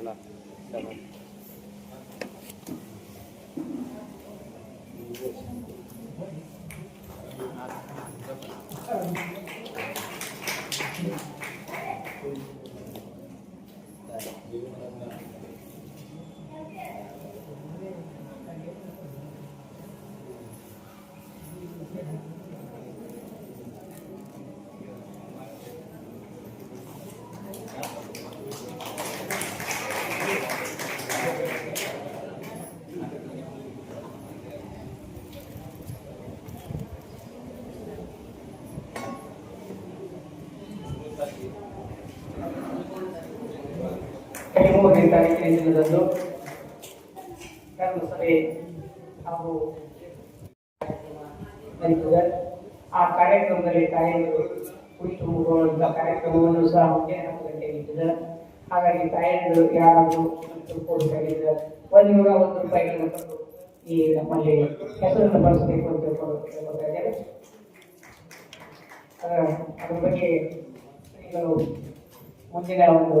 Ano? Daman. ಧರ್ಮಸಭೆ ಹಾಗೂ ಆ ಕಾರ್ಯಕ್ರಮದಲ್ಲಿ ತಾಯಿಯರು ಕುಳಿತು ಮುಗಿಸುವಂಥ ಕಾರ್ಯಕ್ರಮವನ್ನು ಸಹ ಮುಂಜಾನೆ ಹತ್ತು ಗಂಟೆಗೆ ಇಟ್ಟಿದೆ ಹಾಗಾಗಿ ತಾಯಿಯರು ಯಾರಾದರೂ ಒಂದು ನೂರ ಒಂದು ರೂಪಾಯಿಗಳನ್ನು ಕೊಟ್ಟು ಈ ನಮ್ಮಲ್ಲಿ ಹೆಸರನ್ನು ಬಳಸಬೇಕು ಅಂತ ಅದರ ಅದ್ರ ಬಗ್ಗೆ ಮುಂದಿನ ಒಂದು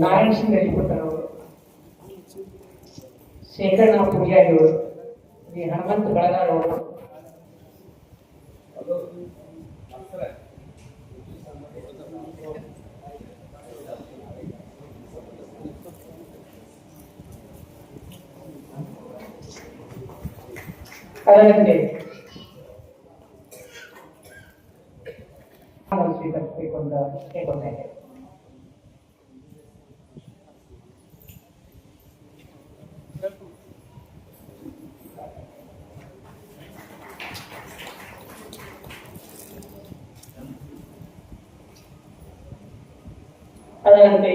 ನಾರಾಯಣ ಸಿಂಗ್ ರಜಪೂತನವರು ಶೇಖರನಾಥ್ ಪೂಜಾರಿ ಅವರು ಶ್ರೀ ಹನುಮಂತ ಬಳಗಾರ್ ಅವರು ಅದರಂತೆ ಸ್ವೀಕರಿಸಬೇಕು ಅಂತ ಕೇಳ್ಕೊತಾ ಇದ್ದೇನೆ ಅದರಂತೆ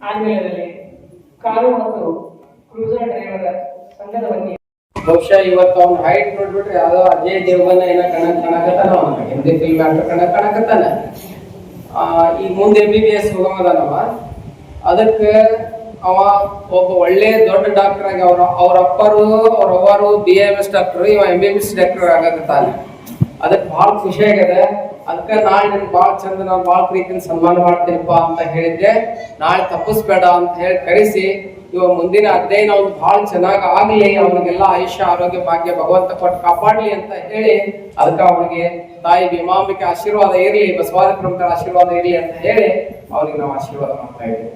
ಆಂಗ್ಲೇಯದಲ್ಲಿ ಕಾರು ಮತ್ತು ಬಹುಶಃ ಇವತ್ತು ಅವ್ನ ಹೈಟ್ ನೋಡ್ಬಿಟ್ರೆ ಯಾವ್ದೋ ಅಜಯ್ ದೇವಗನ್ ಏನೋ ಕಣಕ್ ಕಾಣಕತ್ತಾನ ಹಿಂದಿ ಫಿಲ್ಮ್ ಆಕ್ಟರ್ ಕಣಕ್ ಕಾಣಕತ್ತಾನ. ಈಗ ಮುಂದೆ ಎಂ ಬಿ ಬಿ ಎಸ್ ಹೋಗಮದಾನವ ಅದಕ್ಕೆ ಅವ ಒಬ್ಬ ಒಳ್ಳೆ ದೊಡ್ಡ ಡಾಕ್ಟರ್ ಆಗಿ ಅವ್ರ ಅವ್ರ ಅಪ್ಪರು, ಅವ್ರ ಅವರು ಬಿ ಎಂ ಎಸ್ ಡಾಕ್ಟರ್ ಇವ M B B S doctor ಆಗಕತ್ತಾನ. ಅದಕ್ಕೆ ಭಾಳ ಖುಷಿ ಅದಕ್ಕೆ ನಾಳೆ ನಿನ್ ಭಾಳ ಚಂದ, ನಾನು ಭಾಳ ಪ್ರೀತಿನ ಸನ್ಮಾನ ಮಾಡ್ತೀನಪ್ಪ ಅಂತ ಹೇಳಿದ್ರೆ, ನಾಳೆ ತಪ್ಪಿಸ್ಬೇಡ ಅಂತ ಹೇಳಿ ಕರೆಸಿ ಇವ ಮುಂದಿನ ಅಧ್ಯಯನ ಅವ್ನು ಭಾಳ ಚೆನ್ನಾಗಿ ಆಗ್ಲಿ, ಅವನಿಗೆಲ್ಲ ಆಯುಷ್ಯ, ಆರೋಗ್ಯ, ಭಾಗ್ಯ ಭಗವಂತ ಕೊಟ್ಟು ಕಾಪಾಡ್ಲಿ ಅಂತ ಹೇಳಿ, ಅದಕ್ಕೆ ಅವನಿಗೆ ತಾಯಿ ಭೀಮಾಂಬಿಕೆ ಆಶೀರ್ವಾದ ಇರಲಿ, ಬಸವಾದ ಪ್ರಮುಖರ ಆಶೀರ್ವಾದ ಇರಲಿ ಅಂತ ಹೇಳಿ ಅವ್ರಿಗೆ ನಾವು ಆಶೀರ್ವಾದ ಮಾಡ್ತಾ ಇದ್ದೀವಿ.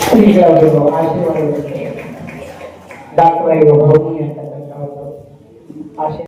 ಶ್ರೀಗಳವರು ಆಶೀರ್ವಾದ ಡಾಕ್ಟರ್ ಆಗಿ ಒಬ್ಬ ಅಂತಕ್ಕಂಥ ಒಂದು ಆಶೀರ್ವಾದ